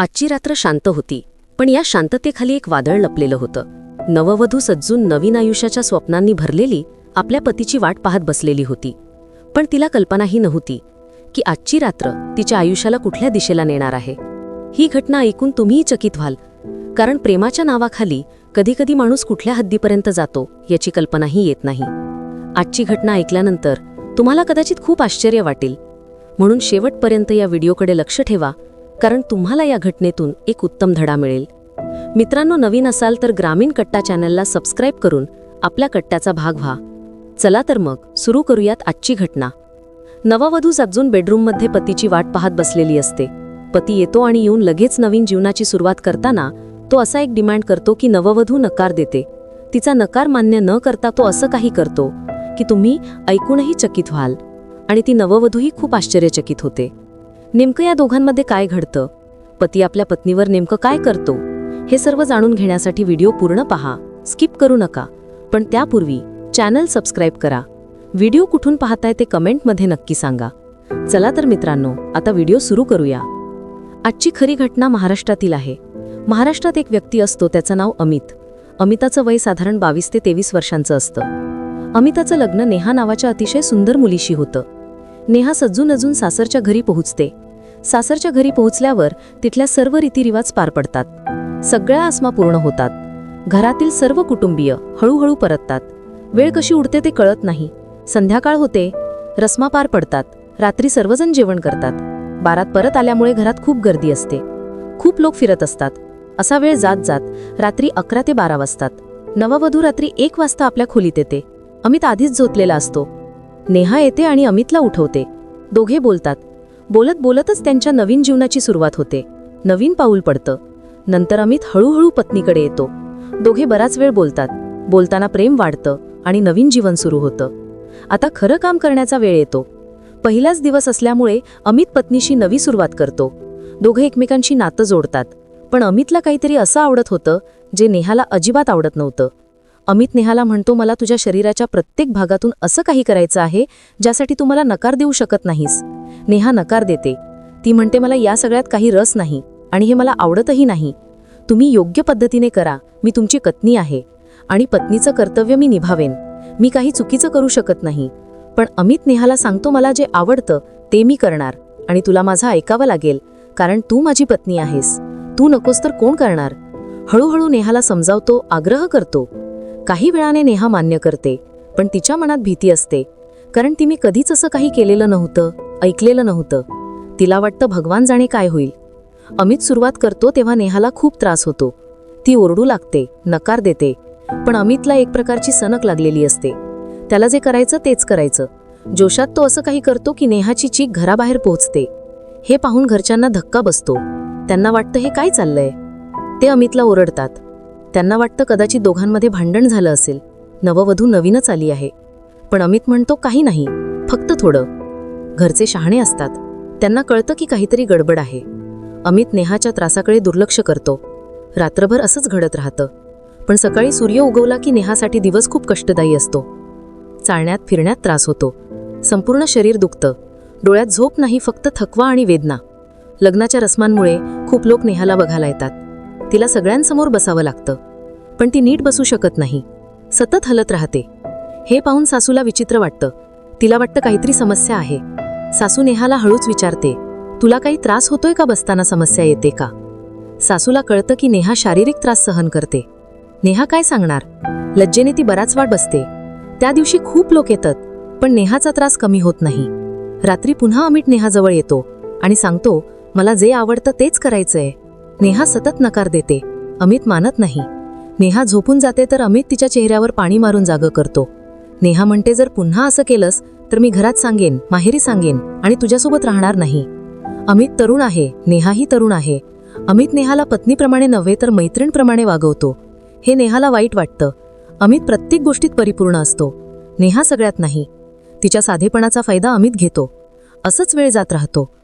आजची रात्र शांत होती पण या शांततेखाली एक वादळ लपलेलं होतं. नववधू सज्जून नवीन आयुष्याच्या स्वप्नांनी भरलेली आपल्या पतीची वाट पाहत बसलेली होती. पण तिला कल्पनाही नव्हती की आजची रात्र तिच्या आयुष्याला कुठल्या दिशेला नेणार आहे. ही घटना ऐकून तुम्हीही चकित व्हाल कारण प्रेमाच्या नावाखाली कधीकधी माणूस कुठल्या हद्दीपर्यंत जातो याची कल्पनाही येत नाही. आजची घटना ऐकल्यानंतर तुम्हाला कदाचित खूप आश्चर्य वाटेल. म्हणून शेवटपर्यंत या व्हिडिओकडे लक्ष ठेवा कारण तुम्हाला या घटनेतून एक उत्तम धडा मिळेल. मित्रांनो नवीन असाल तर ग्रामीण कट्टा चॅनलला सबस्क्राईब करून आपल्या कट्ट्याचा भाग व्हा. चला तर मग सुरू करूयात आजची घटना. नववधू अजून बेडरूममध्ये पतीची वाट पाहत बसलेली असते. पती येतो आणि येऊन लगेच नवीन जीवनाची सुरुवात करताना तो असा एक डिमांड करतो की नववधू नकार देते. तिचा नकार मान्य न करता तो असं काही करतो की तुम्ही ऐकूनही चकित व्हाल. आणि ती नववधूही खूप आश्चर्यचकित होते. नेमकं या दोघांमध्ये काय घडतं? पती आपल्या पत्नीवर नेमकं काय करतो? हे सर्व जाणून घेण्यासाठी व्हिडिओ पूर्ण पहा. स्किप करू नका. पण त्यापूर्वी चॅनल सबस्क्राईब करा. व्हिडिओ कुठून पाहताय ते कमेंटमध्ये नक्की सांगा. चला तर मित्रांनो आता व्हिडिओ सुरू करूया. आजची खरी घटना महाराष्ट्रातील आहे. महाराष्ट्रात एक व्यक्ती असतो त्याचं नाव अमित. अमिताचं वय साधारण बावीस ते तेवीस वर्षांचं असतं. अमिताचं लग्न नेहा नावाच्या अतिशय सुंदर मुलीशी होतं. नेहा सज्जून अजून सासरच्या घरी पोहोचते. सासरच्या घरी पोहोचल्यावर तिथल्या सर्व रीतिरिवाज पार पडतात. सगळ्या आसमा पूर्ण होतात. घरातील सर्व कुटुंबीय हळूहळू परततात. वेळ कशी उडते ते कळत नाही. संध्याकाळ होते. रस्मा पार पडतात. रात्री सर्वजण जेवण करतात. बारात परत आल्यामुळे घरात खूप गर्दी असते. खूप लोक फिरत असतात. असा वेळ जात जात रात्री अकरा ते बारा वाजतात. नववधू रात्री एक वाजता आपल्या खोलीत येते. अमित आधीच झोतलेला असतो. नेहा येते आणि अमितला उठवते. दोघे बोलतात. बोलत बोलतच त्यांच्या नवीन जीवनाची सुरुवात होते. नवीन पाऊल पडतं. नंतर अमित हळूहळू पत्नीकडे येतो. दोघे बराच वेळ बोलतात. बोलताना प्रेम वाढतं आणि नवीन जीवन सुरू होतं. आता खरं काम करण्याचा वेळ येतो. पहिलाच दिवस असल्यामुळे अमित पत्नीशी नवी सुरुवात करतो. दोघे एकमेकांशी नातं जोडतात. पण अमितला काहीतरी असं आवडत होतं जे नेहाला अजिबात आवडत नव्हतं. अमित नेहाला म्हणतो मला तुझ्या शरीराच्या प्रत्येक भागातून असं काही करायचं आहे ज्यासाठी तू मला नकार देऊ शकत नाहीस. नेहा नकार देते. ती म्हणते मला या सगळ्यात काही रस नाही आणि हे मला आवडतही नाही. तुम्ही योग्य पद्धतीने करा. मी तुमची पत्नी आहे आणि पत्नीचं कर्तव्य मी निभावेन. मी काही चुकीचं करू शकत नाही. पण अमित नेहाला सांगतो मला जे आवडतं ते मी करणार आणि तुला माझं ऐकावं लागेल कारण तू माझी पत्नी आहेस. तू नकोस तर कोण करणार? हळूहळू नेहाला समजावतो आग्रह करतो. काही वेळाने नेहा मान्य करते पण तिच्या मनात भीती असते. कारण ती मी कधीच असं काही केलेलं नव्हतं ऐकलेलं नव्हतं. तिला वाटतं भगवान जाणे काय होईल. अमित सुरुवात करतो तेव्हा नेहाला खूप त्रास होतो. ती ओरडू लागते नकार देते. पण अमितला एक प्रकारची सनक लागलेली असते. त्याला जे करायचं तेच करायचं. जोशात तो असं काही करतो की नेहाची चीक घराबाहेर पोहोचते. हे पाहून घरच्यांना धक्का बसतो. त्यांना वाटतं हे काय चाललंय? ते अमितला ओरडतात. त्यांना वाटतं कदाचित दोघांमध्ये भांडण झालं असेल. नववधू नवीनच आली आहे. पण अमित म्हणतो काही नाही फक्त थोडं. घरचे शहाणे असतात. त्यांना कळतं की काहीतरी गडबड आहे. अमित नेहाच्या त्रासाकडे दुर्लक्ष करतो. रात्रभर असंच घडत राहतं. पण सकाळी सूर्य उगवला की नेहासाठी दिवस खूप कष्टदायी असतो. चालण्यात फिरण्यात त्रास होतो. संपूर्ण शरीर दुखतं. डोळ्यात झोप नाही फक्त थकवा आणि वेदना. लग्नाच्या रस्मांमुळे खूप लोक नेहाला बघायला येतात. तिला सगळ्यांसमोर बसावं लागतं. पण ती नीट बसू शकत नाही. सतत हलत राहते. हे पाहून सासूला विचित्र वाटतं. तिला वाटतं काहीतरी समस्या आहे. सासू नेहाला हळूच विचारते तुला काही त्रास होतोय का बसताना समस्या येते का? सासूला कळतं की नेहा शारीरिक त्रास सहन करते. नेहा काय सांगणार? लज्जेने ती बराच वाट बसते. त्या दिवशी खूप लोक येतात पण नेहाचा त्रास कमी होत नाही. रात्री पुन्हा अमित नेहाजवळ येतो आणि सांगतो मला जे आवडतं तेच करायचंय. नेहा सतत नकार देते. अमित मानत नाही. नेहा झोपून जाते तर अमित तिच्या चेहऱ्यावर पाणी मारून जागं करतो. नेहा म्हणते जर पुन्हा असं केलंस तर मी घरात सांगेन माहेरी सांगेन आणि तुझ्यासोबत राहणार नाही. अमित तरुण आहे. नेहाही तरुण आहे. अमित नेहाला पत्नीप्रमाणे नव्हे तर मैत्रीणप्रमाणे वागवतो. हे नेहाला वाईट वाटतं. अमित प्रत्येक गोष्टीत परिपूर्ण असतो. नेहा सगळ्यात नाही. तिच्या साधेपणाचा फायदा अमित घेतो. असंच वेळ जात राहतो.